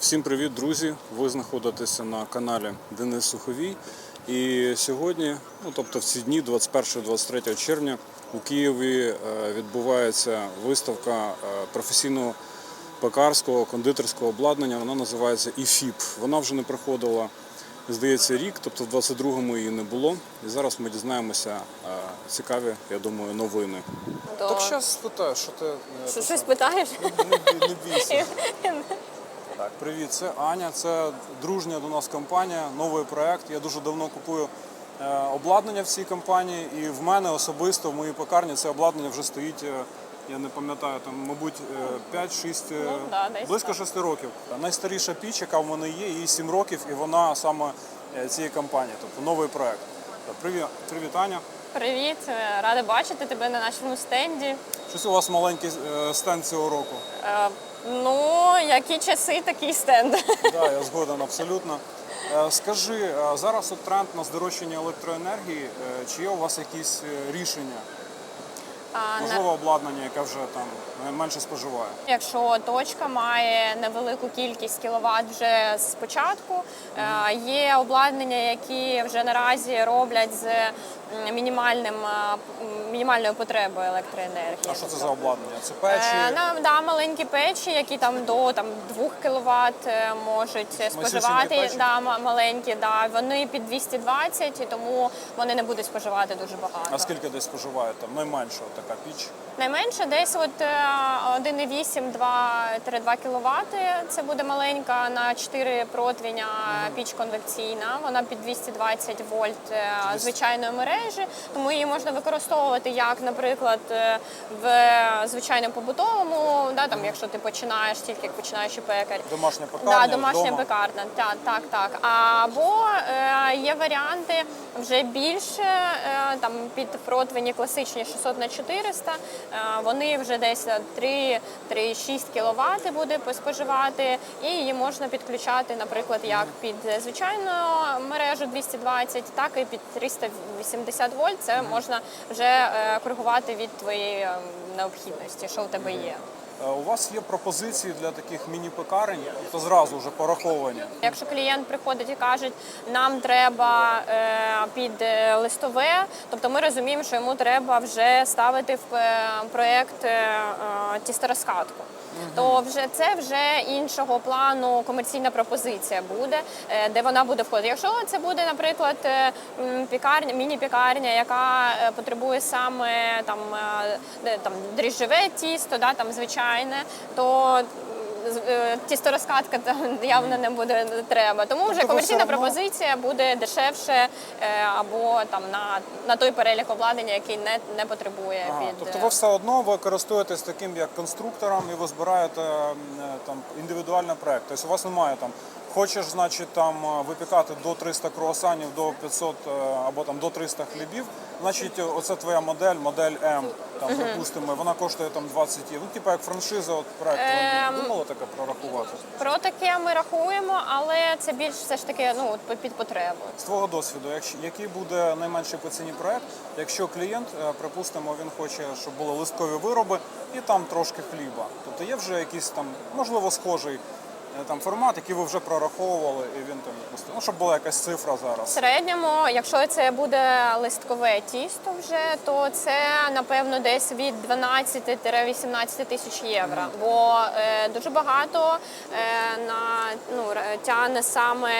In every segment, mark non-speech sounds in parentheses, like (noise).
Всім привіт, друзі! Ви знаходитеся на каналі Денис Суховій. І сьогодні, ну тобто в ці дні, 21-23 червня, у Києві е, відбувається виставка е, професійного пекарського кондитерського обладнання. Вона називається ІФІП. Вона вже не проходила, здається, рік, тобто в 22-му її не було. І зараз ми дізнаємося е, цікаві, я думаю, новини. То... Так зараз спитаю, що ти Що, щось питаєш? не, бій- не бійся. (laughs) Так, привіт, це Аня. Це дружня до нас компанія, новий проект. Я дуже давно купую е, обладнання в цій компанії, і в мене особисто в моїй пекарні це обладнання вже стоїть. е, Я не пам'ятаю, там, мабуть, е, 5-6, е, Ну, да, близько так. 6 років. Найстаріша піч, яка в мене є, їй 7 років, і вона саме цієї компанії, тобто новий проект. Привіт, привіт, Аня. Привіт, рада бачити тебе на нашому стенді. Щось у вас маленький стенд цього року. Ну, які часи, такий стенд. (laughs) Так, я згоден абсолютно. Е, Скажи, е, зараз от тренд на здорожчання електроенергії. Е, Чи є у вас якісь рішення? А, Можливо, обладнання, яке вже там менше споживає? Якщо точка має невелику кількість кіловат вже спочатку, е, є обладнання, які вже наразі роблять з мінімальним е, мінімальною потребою електроенергії. А що це за обладнання? Це печі? Е, да, маленькі печі, які там до там, 2 кВт можуть споживати. печі? Да, маленькі, да. Вони під 220, і тому вони не будуть споживати дуже багато. А скільки десь споживає там найменша така піч? Найменше десь от е, 1,8-2 кВт. Це буде маленька на 4 противня піч конвекційна. Вона під 220 вольт е, звичайної мережі, тому її можна використовувати як, наприклад, е, в звичайному побутовому, да, там, якщо ти починаєш тільки як починаючий пекар. Домашня пекарня? Да, домашня вдома? пекарня, так, так, так. Або е, є варіанти вже більше е, там під противні класичні 600 на 400. Е, вони вже десь 3-6 кВт буде споживати, і її можна підключати, наприклад, як під звичайну мережу 220, так і під 380 вольт. Це можна вже е, коригувати від твоєї е, необхідності, що у тебе є. Е, У вас є пропозиції для таких міні-пекарень, тобто зразу вже пораховані. Якщо клієнт приходить і каже, нам треба е, під е, листове, тобто ми розуміємо, що йому треба вже ставити в проєкт тісторозкатку. То вже це вже іншого плану комерційна пропозиція буде, е, де вона буде входити. Якщо це буде, наприклад, е, пікарня, міні-пікарня, яка е, потребує саме там, там дріжджове тісто, да, там звичайне, то тісторозкатка там явно не буде треба. Тому вже Тобто комерційна пропозиція буде дешевше е, або там на, на той перелік обладнання, який не, не потребує А, під тобто е, ви все одно ви користуєтесь таким як конструктором і ви збираєте е, там індивідуальний проект. Тобто у вас немає там. Хочеш, значить, там е, випікати до 300 круасанів, до 500 е, або там до 300 хлібів. Значить, е, оце твоя модель, модель М, там припустимо, вона коштує там 20 євро. Ну, типу як франшиза, от проект. Ем, Ви думали таке прорахувати? про таке ми рахуємо, але це більш все ж таки ну от під потребу. З твого досвіду, якщо- який буде найменший по ціні проект, якщо клієнт, е, припустимо, він хоче, щоб були листкові вироби і там трошки хліба. Тобто є вже якийсь там, можливо, схожий там формат, який ви вже прораховували, і він там просто, ну, щоб була якась цифра В зараз. середньому, якщо це буде листкове тісто вже, то це напевно десь від 12-18 тисяч євро. Бо е, дуже багато е, на ну р- тягне саме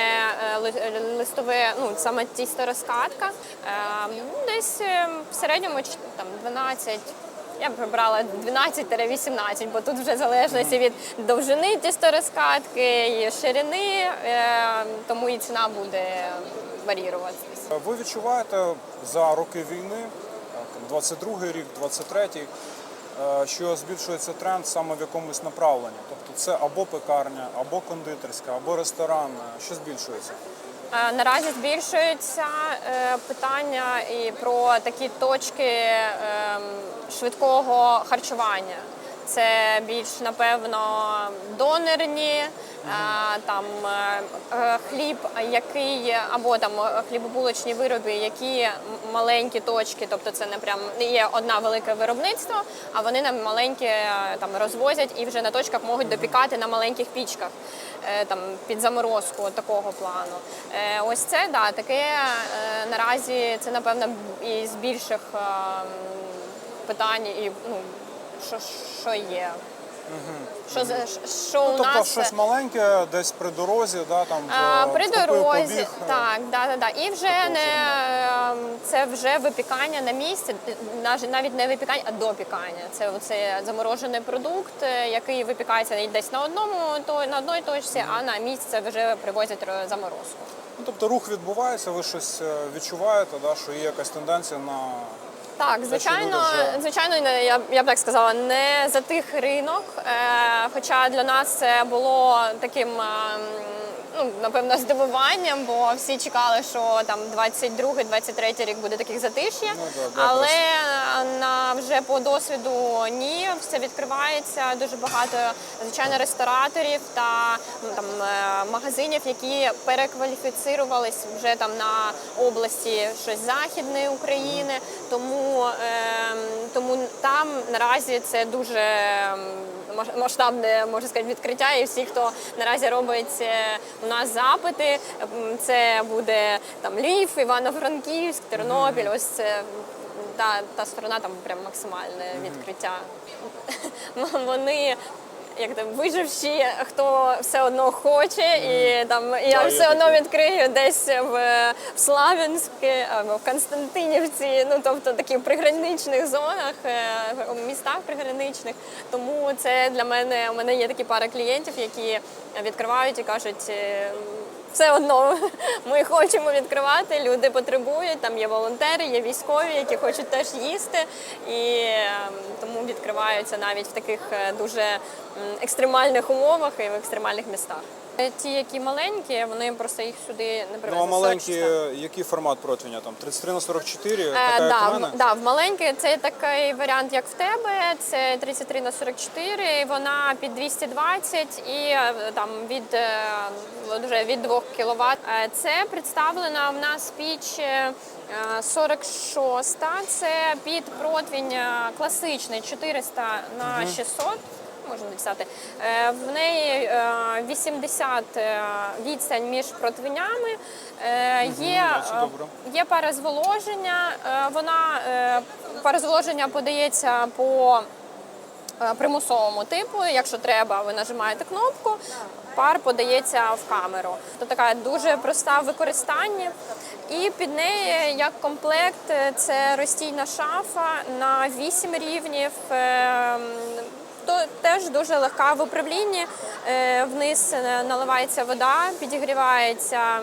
е, ли- е, листове, ну саме тісто розкатка. Е, ну, десь е, в середньому ч- там 12 я б вибрала 12-18, бо тут вже залежності від довжини тісторозкатки і ширини, е, тому і ціна буде варіюватися. Е, Ви відчуваєте за роки війни, так, 22-й рік, 23-й, е, що збільшується тренд саме в якомусь направленні. Тобто це або пекарня, або кондитерська, або ресторан. Е, Що збільшується? Е, Наразі збільшується е, питання і про такі точки ем, швидкого харчування. Це більш напевно донерні, е, там е, е, хліб, який або там е, хлібобулочні вироби, які маленькі точки, тобто це не прям не є одна велике виробництво, а вони нам маленькі там розвозять і вже на точках можуть допікати на маленьких пічках. Там під заморозку такого плану. Ось це да таке наразі це напевно із більших е, питань і ну що, що є. Що, за- що у Тобто нас щось маленьке, десь при дорозі, да, там а, при дорозі, побіг, е, так, да, да, да. І вже не ем, це вже випікання на місці, навіть не випікання, а допікання. Це оце заморожений продукт, е, який випікається десь на одному то на одній точці, а на місце вже привозять заморозку. Ну, тобто рух відбувається, ви щось е, відчуваєте, да, що є якась тенденція на Так, звичайно, звичайно, не- я, я б так сказала, не затих ринок. Е, хоча для нас це було таким. ем, Ну, напевно, здивуванням, бо всі чекали, що там 22-23 рік буде таких затиш'я. Ну, да, да, Але на вже по досвіду ні, все відкривається. Дуже багато звичайно рестораторів та ну, там е, магазинів, які перекваліфіцирувались вже там на області щось західної України. Тому, ем, тому там наразі це дуже ем, мас- масштабне можна сказати, відкриття. І всі, хто наразі робить е, у нас запити, це буде там Львів, Івано-Франківськ, Тернопіль. Ось це та, та сторона там прям максимальне відкриття. (laughs) Вони. Як там виживші, хто все одно хоче, і там я Да, все одно відкрию десь в, в Славянське або в Константинівці, ну тобто такі в приграничних зонах, е, в містах приграничних. Тому це для мене у мене є такі пара клієнтів, які відкривають і кажуть. Все одно (laughs) ми хочемо відкривати, люди потребують. Там є волонтери, є військові, які хочуть теж їсти, і е, тому відкриваються навіть в таких е, дуже екстремальних умовах і в екстремальних містах. Е, Ті, які маленькі, вони просто їх сюди не ну, а маленькі, який формат противня? Там 33 на 44, Е, така як да, у мене? да, в маленькій це такий варіант, як в тебе. Це 33 на 44, вона під 220 і е, там від е, вже від 2 кВт. Це представлена в нас піч е, 46. Це під противень класичний 400 на 600. Можна написати. Е, В неї е, 80 е, відстань між противнями. Е, Є, це е, є пара зволоження. Е, Вона е, пара зволоження подається по е, примусовому типу. Якщо треба, ви нажимаєте кнопку, пар подається в камеру. То така дуже проста в використанні. І під неї як комплект е, це розстійна шафа на 8 рівнів. То теж дуже легка в управлінні. Е, Вниз е, наливається вода, підігрівається.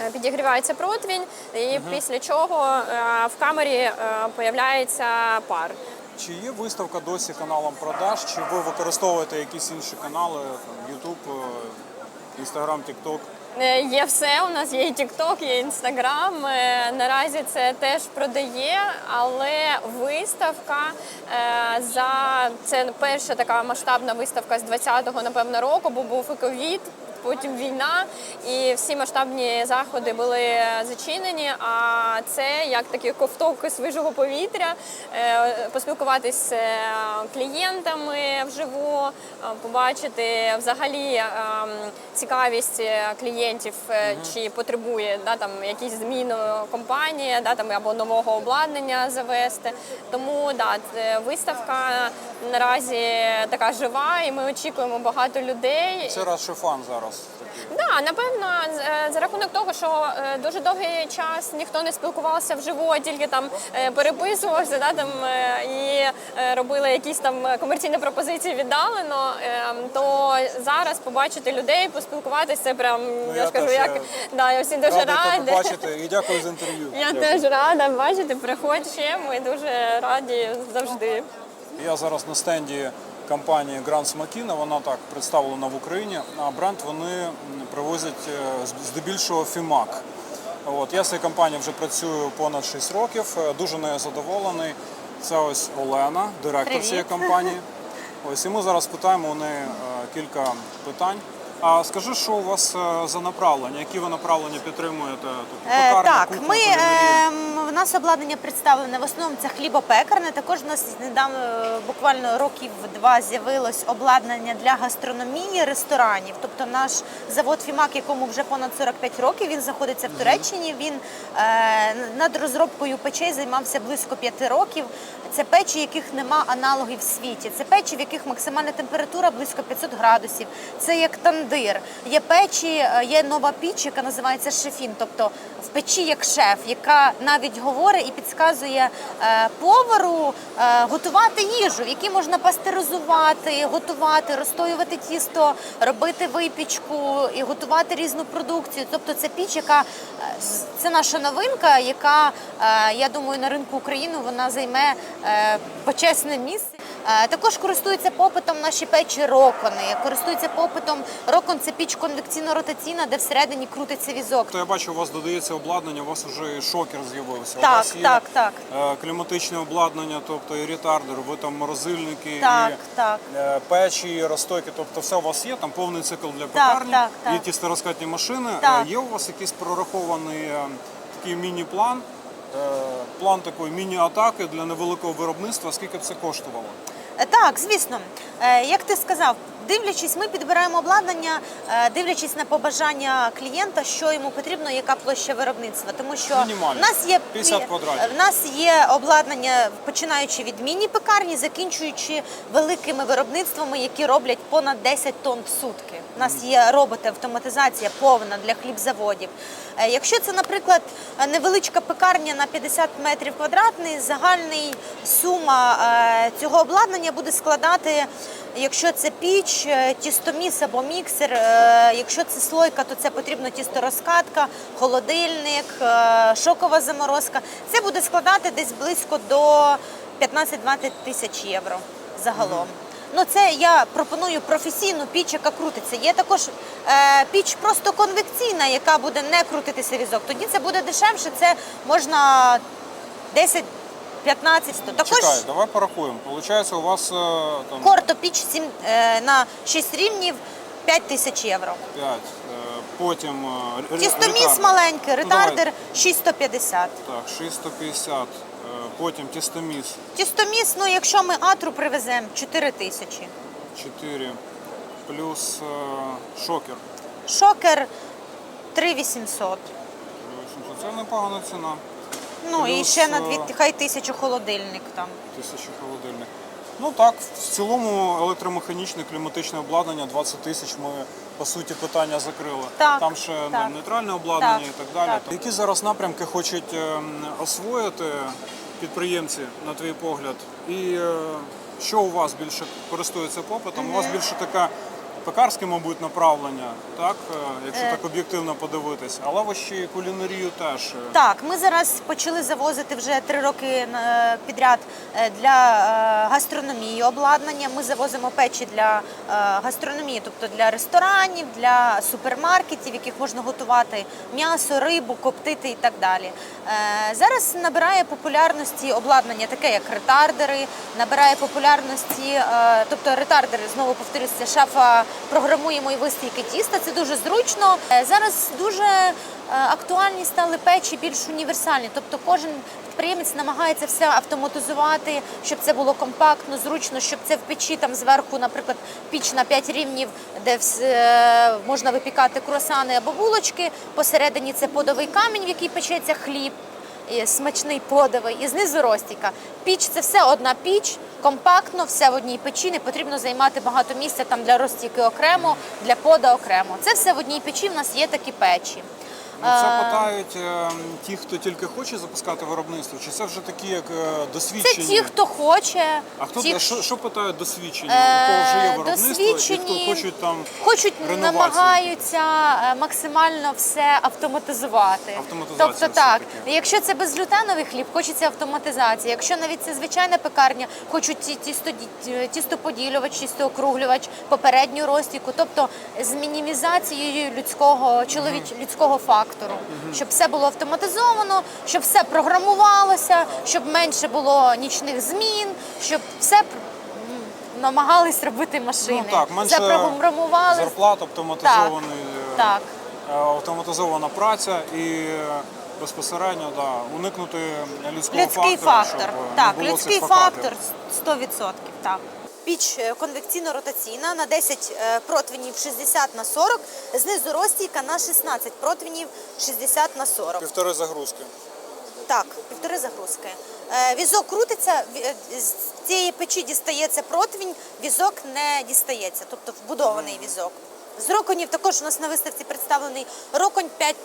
Е, Підігрівається противень, і після чого в камері появляється пар. Чи є виставка досі каналом продаж, чи ви використовуєте якісь інші канали, YouTube, Instagram, TikTok? Е, Є все. У нас є і TikTok, є Instagram. Е, Наразі це теж продає, але виставка е, за це перша така масштабна виставка з 20-го, напевно, року, бо був і ковід. Потім війна, і всі масштабні заходи були зачинені. А це як такий ковток свіжого повітря, е, поспілкуватися з е, клієнтами вживу, е, побачити взагалі цікавість клієнтів, чи потребує да, там якісь зміни компанія, да, там або нового обладнання завести. Тому да, виставка наразі така жива, і ми очікуємо багато людей. Це раз фан такий. Да, напевно, е, за рахунок того, що е, дуже довгий час ніхто не спілкувався вживу, а тільки там е, переписувався, да, там, і робили якісь там комерційні пропозиції віддалено, е, то зараз побачити людей, поспілкуватися, це прям, я, я ж кажу, теж, як да, я всі дуже бачити і дякую за інтерв'ю. Я Дякую. теж рада бачити, приходь ще, ми дуже раді завжди. Я зараз на стенді компанії Grand Макіна, вона так представлена в Україні. А бренд вони привозять е, здебільшого Фімак. От я з цією компанією вже працюю понад 6 років. е, Дуже нею задоволений. Це ось Олена, директор Привіт. цієї компанії. (laughs) Ось і ми зараз питаємо у неї е, кілька питань А скажи, що у вас е, за направлення? Які ви направлення підтримуєте? Тобто, Е, пекарня, так, кухня, ми ем, в нас обладнання представлене в основному це хлібопекарне. Також у нас недавно, е, буквально років два, з'явилось обладнання для гастрономії ресторанів. Тобто наш завод Фімак, якому вже понад 45 років, він знаходиться в Туреччині. Він е, над розробкою печей займався близько 5 років. Це печі, яких нема аналогів в світі. Це печі, в яких максимальна температура близько 500 градусів. Це як тандир. Є печі, е, є нова піч, яка називається шефін. Тобто в печі як шеф, яка навіть говорить і підказує е, повару е, готувати їжу, в якій можна пастеризувати, готувати, розстоювати тісто, робити випічку і готувати різну продукцію. Тобто це піч, яка це наша новинка, яка я думаю на ринку України вона займе почесне місце. Е, Також користуються попитом наші печі рокони. Користуються попитом рокон це піч конвекційно-ротаційна, де всередині крутиться візок. То я бачу, у вас додається обладнання, у вас вже шокер з'явився. у Так, вас є так, так. е, кліматичне обладнання, тобто і ретардер, ви там морозильники, Так, і так. е, печі, і розстойки, тобто все у вас є, там повний цикл для пекарні, так, так. є тісторозкатні машини. Так. Є у вас якийсь прорахований такий міні-план, план такої міні-атаки для невеликого виробництва, скільки б це коштувало? Так, звісно. Е, Як ти сказав, дивлячись, ми підбираємо обладнання, е, дивлячись на побажання клієнта, що йому потрібно, яка площа виробництва. Тому що в нас є 50 квадратів. В нас є обладнання, починаючи від міні-пекарні, закінчуючи великими виробництвами, які роблять понад 10 тонн в сутки. У нас є роботи, автоматизація повна для хлібзаводів. Е, Якщо це, наприклад, невеличка пекарня на 50 метрів квадратний, загальний сума е, цього обладнання буде складати, якщо це піч, е, тістоміс або міксер, якщо це слойка, то це потрібно тісторозкатка, холодильник, шокова заморозка. Це буде складати десь близько до 15-20 тисяч євро загалом. Ну, це я пропоную професійну піч, яка крутиться. Є також е, піч просто конвекційна, яка буде не крутитися візок. Тоді це буде дешевше. Це можна 10, 15, 100. Також Чекай, давай порахуємо. Получається, у вас е, там кортопіч 7, е, на 6 рівнів 5 тисяч євро. 5, е, потім е, ре- Тістоміс ретардер. маленький, Ну, ретардер 6150. Так, 650, е, потім тістоміс Тістоміс, ну якщо ми атру привеземо, 4 тисячі. 4, плюс е, шокер. Шокер 3800. 800. Це непогана ціна. Ну і Плюс, ще на е, хай тисячу холодильник там. Тисяча холодильник. Ну так, в цілому електромеханічне кліматичне обладнання 20 тисяч ми по суті питання закрили. Так, Там ще ну, так. нейтральне обладнання Так, і так далі. так. Які зараз напрямки хочуть ем, освоїти підприємці, на твій погляд? І е, що у вас більше користується попитом? У вас більше таке пекарське, мабуть, направлення, так? Е, Якщо Е. так об'єктивно подивитись, але ви ще і кулінарію теж. е, Так, ми зараз почали завозити вже три роки підряд для гастрономії обладнання. Ми завозимо печі для гастрономії, тобто для ресторанів, для супермаркетів, в яких можна готувати м'ясо, рибу, коптити і так далі. Зараз набирає популярності обладнання, таке як ретардери, набирає популярності, тобто ретардери, знову повторюся, шафа програмуємо і вистійки тіста. Це дуже зручно. Е, Зараз дуже е, актуальні стали печі більш універсальні. Тобто кожен підприємець намагається все автоматизувати, щоб це було компактно, зручно, щоб це в печі там зверху, наприклад, піч на 5 рівнів, де е, можна випікати круасани або булочки. Посередині це подовий камінь, в який печеться хліб. і смачний подовий, і знизу розтіка. Піч це все одна піч, компактно, все в одній печі. Не потрібно займати багато місця там для розтіки окремо, для пода окремо. Це все в одній печі. В нас є такі печі. Ну, це Е, питають е, ті, хто тільки хоче запускати виробництво, чи це вже такі, як е, Це ті, хто хоче, А хто ті, що, що питають досвідчені? Е, У кого вже є виробництво, і досвідчені, хто хочуть там хочуть реновацію? намагаються е, максимально все автоматизувати. Автоматизація Тобто так, все-таки. якщо це безглютеновий хліб, хочеться автоматизація. Якщо навіть це звичайна пекарня, хочуть ті- тісто, тістоподілювач, тістоокруглювач, попередню розтіку, тобто з мінімізацією людського чоловіч людського фактору, щоб все було автоматизовано, щоб все програмувалося, щоб менше було нічних змін, щоб все намагались робити машини. Ну, так, менше Запрограмували. Зарплат, автоматизований, е, Так. е, автоматизована праця і е, безпосередньо да, уникнути людського Людський фактора, фактор. щоб е, так, не було людський фактор 100%. Так. Піч е, конвекційно-ротаційна на 10 протвінів противнів 60 на 40, знизу розстійка на 16 противнів 60 на 40. Півтори загрузки. Так, півтори загрузки. Е, Візок крутиться, е, з цієї печі дістається протвінь, візок не дістається, тобто вбудований візок. З роконів також у нас на виставці представлений роконь 5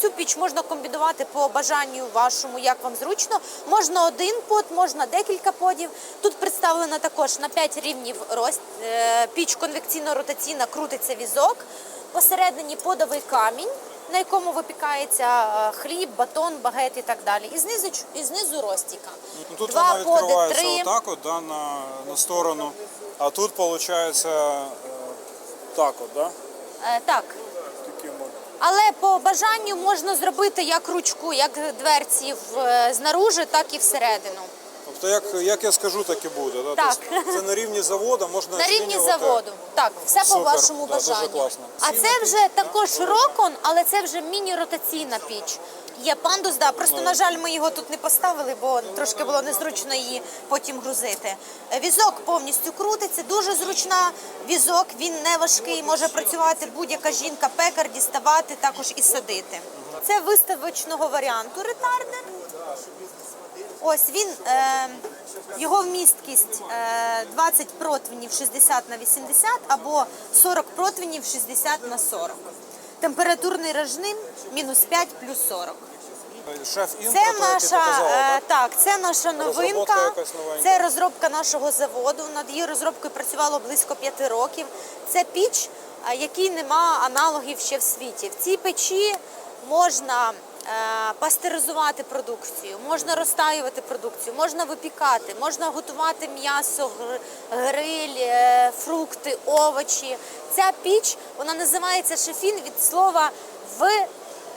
Цю піч можна комбінувати по бажанню вашому, як вам зручно. Можна один под, можна декілька подів. Тут представлена також на 5 рівнів рост. е, Піч конвекційно-ротаційна, крутиться візок. Посередині подовий камінь, на якому випікається е, хліб, батон, багет і так далі. І знизу, і знизу розтіка. Ну, тут Два вона поди, три. отак от, да, на, на сторону, а тут виходить е, так от, да? Е, так. Таким от. Але по бажанню можна зробити як ручку, як дверці в, е, знаружи, так і всередину. Тобто, як, як я скажу, так і буде. Да? Так. Тобто, це на рівні заводу можна На рівні змінювати. заводу. Так, все по Супер, вашому да, дуже бажанню. класно. А це вже також рокон, але це вже міні-ротаційна піч. Є пандус, да. Просто, на жаль, ми його тут не поставили, бо трошки було незручно її потім грузити. Е, Візок повністю крутиться, дуже зручна. Візок, він не важкий, може працювати будь-яка жінка, пекар, діставати, також і садити. Це виставочного варіанту ретардер. Ось він, е, його вмісткість е, 20 противнів 60 на 80 або 40 противнів 60 на 40. Температурний режим мінус 5 плюс 40. Шеф Це наша показала, е, так? це наша новинка. Розробка. Це розробка нашого заводу. Над її розробкою працювало близько п'яти років. Це піч, е, якій нема аналогів ще в світі. В цій печі можна пастеризувати продукцію, можна розтаювати продукцію, можна випікати, можна готувати м'ясо, гриль, е, фрукти, овочі. Ця піч вона називається шефін від слова в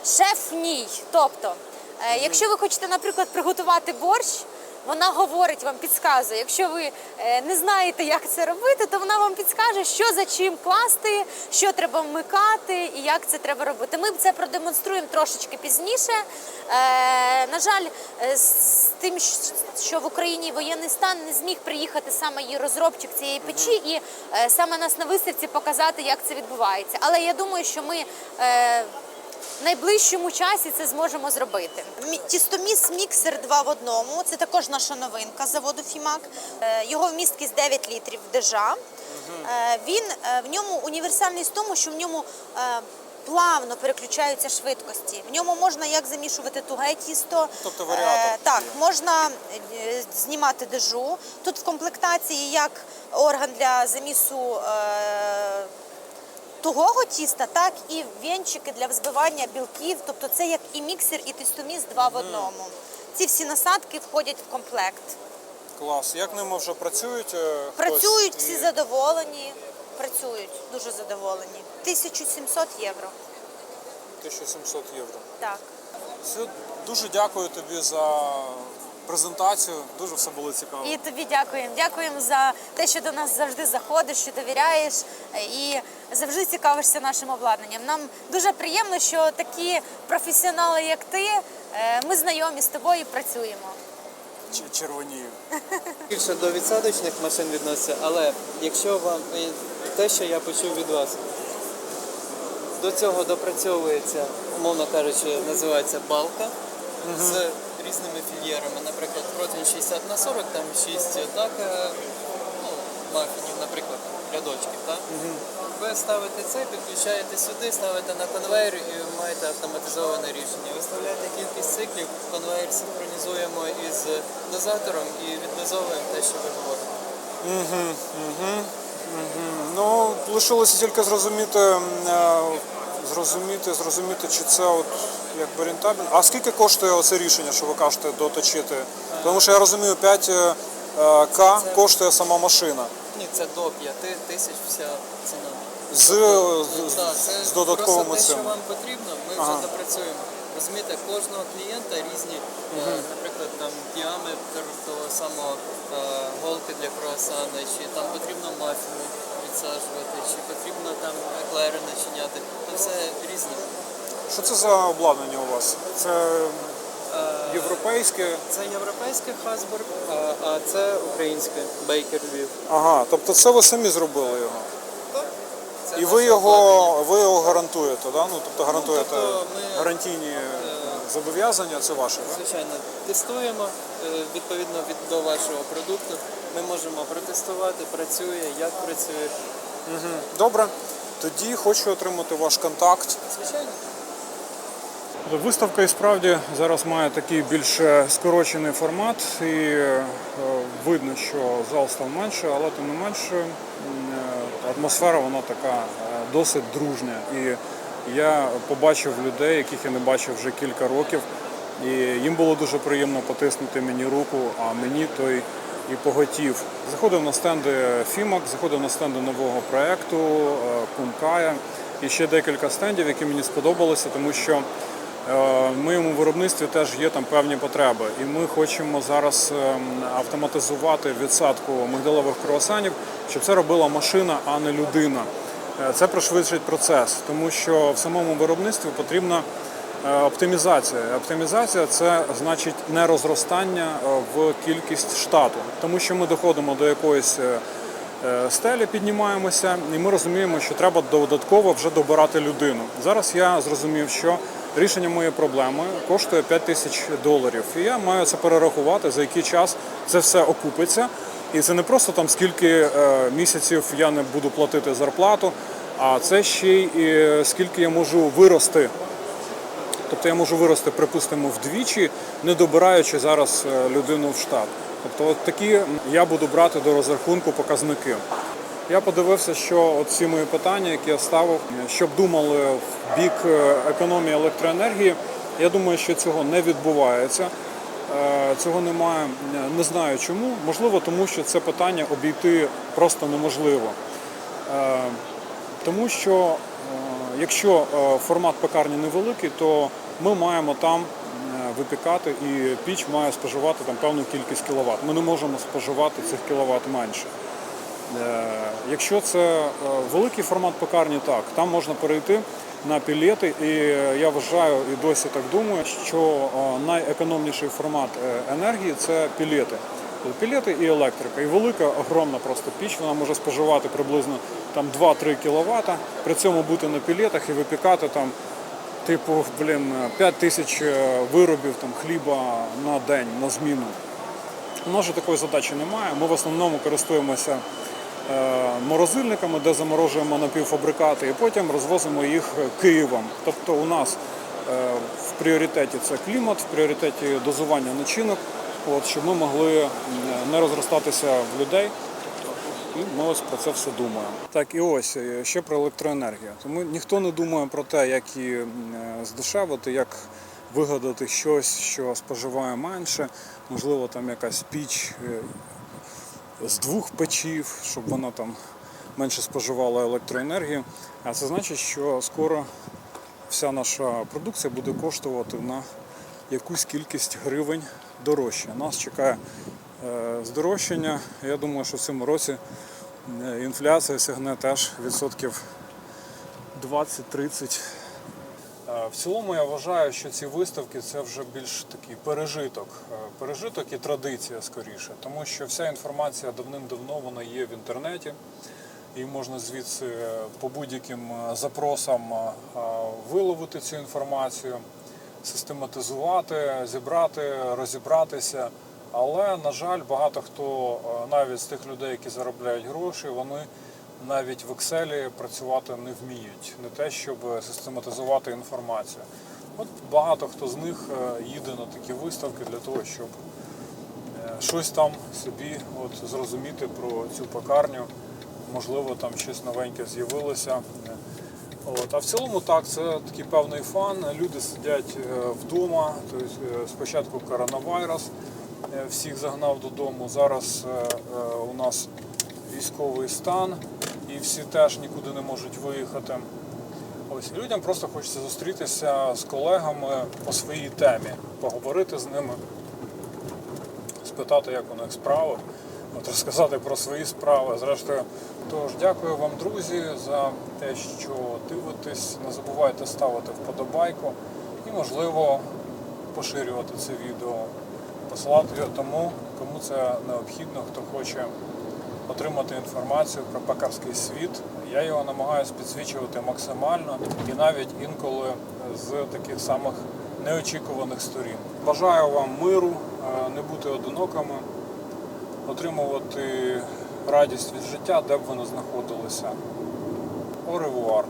шефній. Тобто, е, якщо ви хочете, наприклад, приготувати борщ, вона говорить вам, підказує. Якщо ви е, не знаєте, як це робити, то вона вам підскаже, що за чим класти, що треба вмикати і як це треба робити. Ми це продемонструємо трошечки пізніше. Е, На жаль, е, з тим, що в Україні воєнний стан не зміг приїхати саме її розробчик цієї печі, і саме нас на виставці показати, як це відбувається. Але я думаю, що ми. В найближчому часі це зможемо зробити. Мі- Тістоміс міксер 2 в одному. Це також наша новинка заводу Фімак. Е, Його вмісткість 9 літрів держа. Е, Він е, в ньому універсальність в тому, що в ньому плавно переключаються швидкості. В ньому можна як замішувати туге тісто. Тобто варіатор Так, можна знімати дежу. Тут в комплектації як орган для замісу. Тугого тіста, так і венчики для взбивання білків. Тобто це як і міксер, і тестоміс два в одному. Ці всі насадки входять в комплект. Клас. Як ними вже працюють? е, хтось? Працюють І всі задоволені, працюють дуже задоволені. 1700 євро. 1700 євро. Так. Все, дуже дякую тобі за презентацію. Дуже все було цікаво. І тобі дякуємо. Дякуємо за те, що до нас завжди заходиш, що довіряєш і завжди цікавишся нашим обладнанням. Нам дуже приємно, що такі професіонали, як ти, е, ми знайомі з тобою і працюємо. Червонію. Більше (laughs) до відсадочних машин відноситься, але якщо вам те, що я почув від вас, до цього допрацьовується, умовно кажучи, називається балка з різними фільєрами. Наприклад, противень 60 на 40, там 6 так, е, ну, мафінів, наприклад, рядочків. Так? Ви ставите це, підключаєте сюди, ставите на конвейер і ви маєте автоматизоване рішення. Виставляєте кількість циклів, конвейер синхронізуємо із дозатором і віддозовуємо те, що ви говорите. Ну, лишилося тільки зрозуміти, е, зрозуміти, зрозуміти, чи це от якби рентабельно. А скільки коштує оце рішення, що ви кажете, доточити? Тому що я розумію, 5 е, К коштує сама машина. Ні, це до 5 тисяч вся ціна. З, з, Так, це з додатковими просто те, що вам потрібно, ми Ага. вже допрацюємо. Розумієте, кожного клієнта різні, е, наприклад, там діаметр того самого е, голки для круасана, чи там потрібно мафіни відсаджувати, чи потрібно там еклери начиняти. Це все різне. Що це за обладнання у вас? Це європейське. Це європейське Хасбург, а, а це українське Бейкер Львів. Ага, тобто це ви самі зробили його. І ви його, ви його гарантуєте, да? ну, тобто гарантуєте тобто ми- гарантійні зобов'язання, це ваше? Звичайно, тестуємо е, відповідно від до вашого продукту. Ми можемо протестувати, працює, як працює. Добре. Тоді хочу отримати ваш контакт. Звичайно. Виставка і справді зараз має такий більш е, скорочений формат, і е, видно, що зал став менше, але тим не менше м, е, атмосфера вона така е, досить дружня. І я побачив людей, яких я не бачив вже кілька років. І їм було дуже приємно потиснути мені руку, а мені той і поготів. Заходив на стенди Фімак, заходив на стенди нового проекту е, Кункая і ще декілька стендів, які мені сподобалися, тому що в моєму виробництві теж є там певні потреби. І ми хочемо зараз ем, автоматизувати відсадку мигдалевих круасанів, щоб це робила машина, а не людина. Е, Це пришвидшить процес, тому що в самому виробництві потрібна е, оптимізація. Оптимізація це значить не розростання е, в кількість штату, тому що ми доходимо до якоїсь е, е, стелі, піднімаємося, і ми розуміємо, що треба додатково вже добирати людину. Зараз я зрозумів, що рішення моєї проблеми коштує 5 тисяч доларів, і я маю це перерахувати, за який час це все окупиться. І це не просто там скільки е, місяців я не буду платити зарплату, а це ще й е, скільки я можу вирости. Тобто я можу вирости, припустимо, вдвічі, не добираючи зараз е, людину в штат. Тобто, от такі я буду брати до розрахунку показники. Я подивився, що ці мої питання, які я ставив, щоб думали в бік е, економії електроенергії. Я думаю, що цього не відбувається. Е, Цього немає, не знаю чому. Можливо, тому що це питання обійти просто неможливо. Е, Тому що якщо формат пекарні невеликий, то ми маємо там випікати і піч має споживати там певну кількість кіловат. Ми не можемо споживати цих кіловат менше. Е, Якщо це е, великий формат пекарні, так там можна перейти на пілети, і е, я вважаю і досі так думаю, що найекономніший формат енергії це пілети. Пілети і електрика. І велика, огромна просто піч, вона може споживати приблизно там 2-3 кВт, при цьому бути на пілетах і випікати там типу, блін, 5 тисяч виробів там, хліба на день, на зміну. У нас же такої задачі немає. Ми в основному користуємося морозильниками, де заморожуємо напівфабрикати, і потім розвозимо їх Києвом. Тобто у нас е, в пріоритеті це клімат, в пріоритеті дозування начинок, от, щоб ми могли не розростатися в людей. І ми ось про це все думаємо. Так, і ось е, ще про електроенергію. Тому ніхто не думає про те, як її е, здешевити, як вигадати щось, що споживає менше. Можливо, там якась піч е, з двох печів, щоб вона там менше споживала електроенергію. А це значить, що скоро вся наша продукція буде коштувати на якусь кількість гривень дорожче. Нас чекає е, здорожчання. Я думаю, що в цьому році е, інфляція сягне теж відсотків 20-30. Е, В цілому я вважаю, що ці виставки це вже більш такий пережиток, Е, пережиток і традиція скоріше, тому що вся інформація давним-давно вона є в інтернеті, і можна звідси по будь-яким е, запросам виловити цю інформацію, систематизувати, зібрати, розібратися. Але, на жаль, багато хто навіть з тих людей, які заробляють гроші, вони навіть в Excel працювати не вміють, не те, щоб систематизувати інформацію. От багато хто з них е, їде на такі виставки для того, щоб е, щось там собі от, зрозуміти про цю пекарню. Можливо, там щось новеньке з'явилося. От. А в цілому так, це такий певний фан. Люди сидять е, вдома. Тобто, спочатку коронавірус всіх загнав додому. Зараз у нас військовий стан і всі теж нікуди не можуть виїхати. Ось людям просто хочеться зустрітися з колегами по своїй темі, поговорити з ними, спитати, як у них справи, от розказати про свої справи. Зрештою, тож дякую вам, друзі, за те, що дивитесь. Не забувайте ставити вподобайку і, можливо, поширювати це відео, посилати його тому, кому це необхідно, хто хоче отримати інформацію про пекарський світ. Я його намагаюся підсвічувати максимально і навіть інколи з таких самих неочікуваних сторін. Бажаю вам миру, е, не бути одинокими, отримувати радість від життя, де б ви не знаходилися. Revoir!